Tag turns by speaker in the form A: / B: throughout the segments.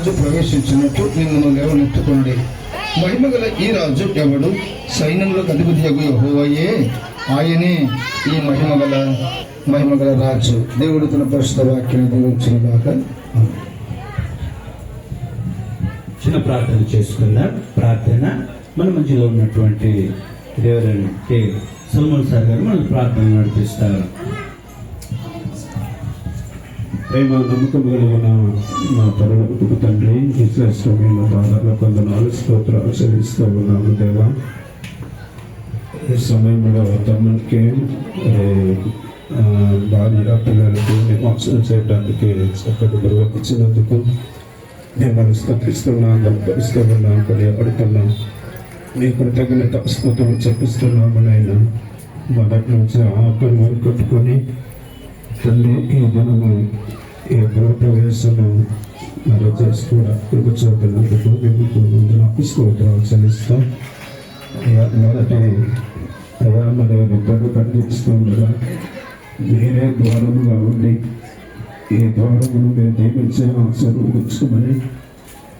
A: రాజు ప్రవేశించినట్టు మిమ్మల్ని లేవనెత్తుకోండి మహిమగల ఈ రాజు ఎవడు? సైన్యంలో అధిపతి యొక్క ఆయనే ఈ మహిమగల మహిమగల రాజు. దేవుడు తన పరిశుద్ధ వాక్యం దీవించిన దాకా
B: చిన్న ప్రార్థన చేసుకుందాం. ప్రార్థన. మన మధ్యలో ఉన్నటువంటి దేవుడంటే సల్మాన్ సార్ గారు మన ప్రార్థన నడిపిస్తారు.
C: ప్రేమ నమ్మకం కలిగిన మా పరలోకపు తండ్రి ఈ శ్రేష్టమైన బాధల కొందనాలు స్తోత్రాలు చెల్లిస్తూ ఉన్నాము దేవా. ఈ సమయంలో తమ్మునికి భార్య పిల్లలకు నిమోక్షణ చేయడానికి చక్కటి గురువు ఇచ్చినందుకు మిమ్మల్ని స్థపిస్తున్నాం గర్భరిస్తూ ఉన్నాం కొనియాడుతున్నాం నీ కృతజ్ఞత స్తోత్రం చెప్పిస్తున్నాము నాయన. మొదటి నుంచి ఆకలి కట్టుకొని తండ్రి ఈ దినము ఈ గృహప్రవేశము మరి చేసుకోవడం కృప చూపినందుకు మీకు ముందు స్తోత్రాలు చెల్లిస్తాం మొదటి అయ్యా మరి ఇద్దరు ఖండిస్తుండగా మీరే ద్వారముగా ఉండి ఈ ద్వారమును మేము నియమించే అవసరం ఉంచుకోమని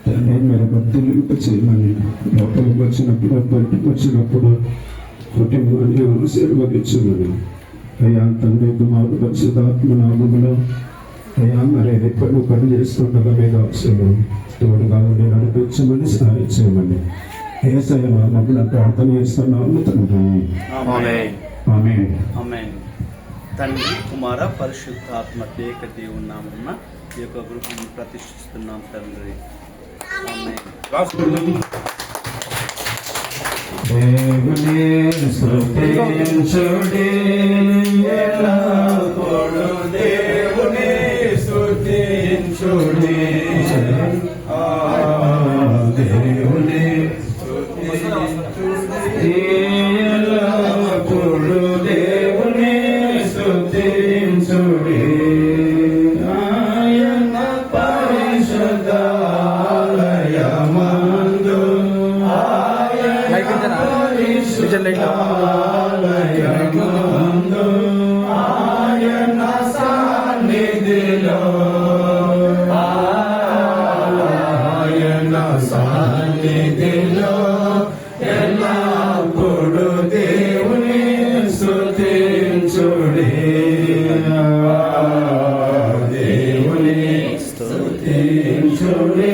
C: దాన్ని మీరు భక్తులు చేయమని లోపలికి వచ్చినప్పుడు బయటకు వచ్చినప్పుడు కుటుంబాన్ని ఆశీర్వదించమని. అయ్యా తండ్రి కుమారుడు పరిశుధాత్మ నామములో అయ్యా మరి ఎప్పుడు పని చేస్తుండగా మీద అవసరం తోడుగా ఉండి నడిపించమని సహాయం చేయమని ఏసయ్య నామమున ప్రార్థన చేస్తున్నాము తండ్రి
D: తండ్రి కుమార పరిశుద్ధాత్మ ఏక దేవుని నామమున ఈ యొక్క గృహాన్ని ప్రతిష్ఠిస్తున్నాం తండ్రి.
C: దేవుని స్తుతించుడి ఎల్లప్పుడూ ఆ దేవుని ఎల్లప్పుడూ దేవుని స్తుతించుడి. ఆయన పరిశుద్ధాలయమందు ఆయన స్తుతించుడి దేవుని స్తుతించుడి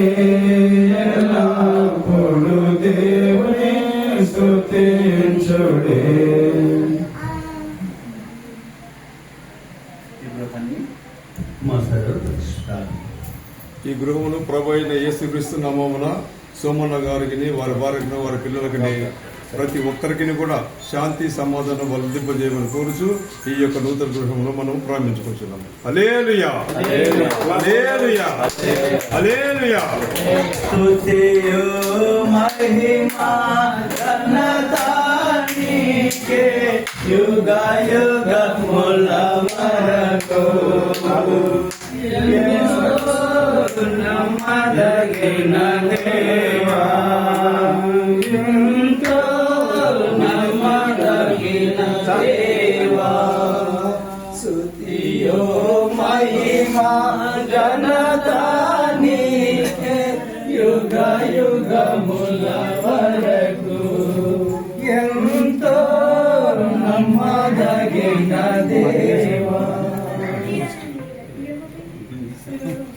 C: ఎల్లప్పుడు దేవుని స్తుతించుడి
D: ఈ
E: గృహమును ప్రభు అయిన యేసుక్రీస్తు నామమున సోమన్న గారికి వారి భార్యకు వారి పిల్లలకి ప్రతి ఒక్కరికి కూడా శాంతి సమాధానం వర్ధింపజేయమని కోరుచు ఈ యొక్క నూతన గృహంలో మనం ప్రారంభించుకుంటున్నాం. అలేలుయా అలేలుయా అలేలుయా
D: ನಮ್ಮ ದಗಿನ ದೇವಾ ನಮ್ಮ ದಗಿನ ದೇವಾ ಸುತಿಯೋ ಮಹಿಮಾ ಜನದಾನಿ. ಯುಗ ಯುಗ ಮುಲ ವರಕು ಎಂತೋ ನಮ್ಮ ದೇವಾ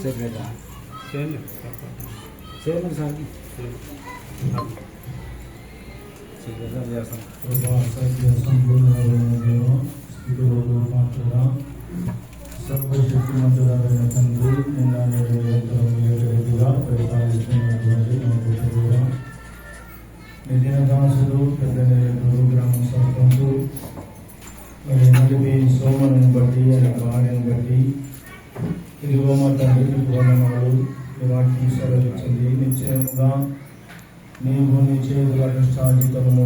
D: దేవా స్తుతియో మహిమా ఘనత నీకే యుగ యుగముల వరకు ఎంతో నమ్మదగిన దేవా
F: సర్వశక్తిమంతుడైన తండ్రి నిన్న నేడు నిరంతరముగా పరిపాలిస్తున్నటువంటి మా ప్రభువుగా, నీ దినదాసుడు పెద్ద నేడు గ్రామ సర్పంచు మరి నడిపి సోమను బట్టి ఆయన భార్యను బట్టి ఇదిగో మా తండ్రి వందనాలు ఈ వాటికి సెలవిచ్చింది నిశ్చయముగా నీవు నీ చేతుల కష్టాజితమును